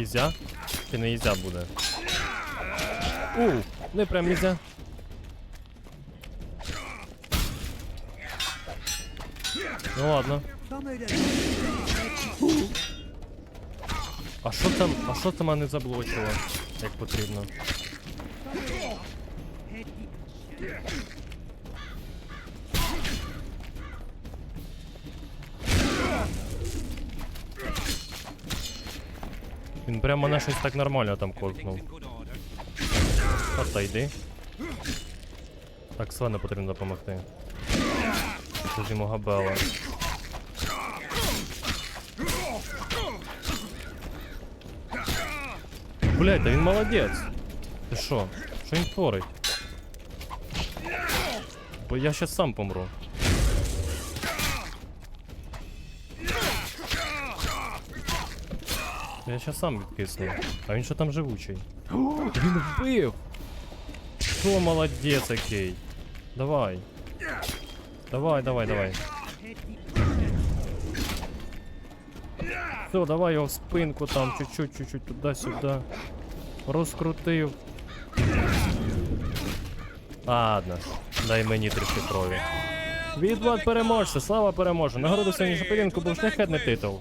Ізя? Чи не ізя буде? У, не прям ізя. Ну ладно. А що там, а що там мене заблочило, як потрібно? Він прямо мене щось так нормально там коркнув. Отойди. Так, Свену потрібно допомогти. Тут йому габела. Блять, та він молодець. Ти що? Що він творить? Бо я щас сам помру. Я щас сам відкисну. А він що там живучий? Він вбив! Що молодець який? Давай. Давай, давай, давай. Все, давай його в спинку там, чуть-чуть, чуть-чуть туди-сюди. Розкрутив. Ладно, дай мені трішки крові. Відвод переможця, слава переможе. Нагороду сьогоднішнього поєдинку був шляхетний титул.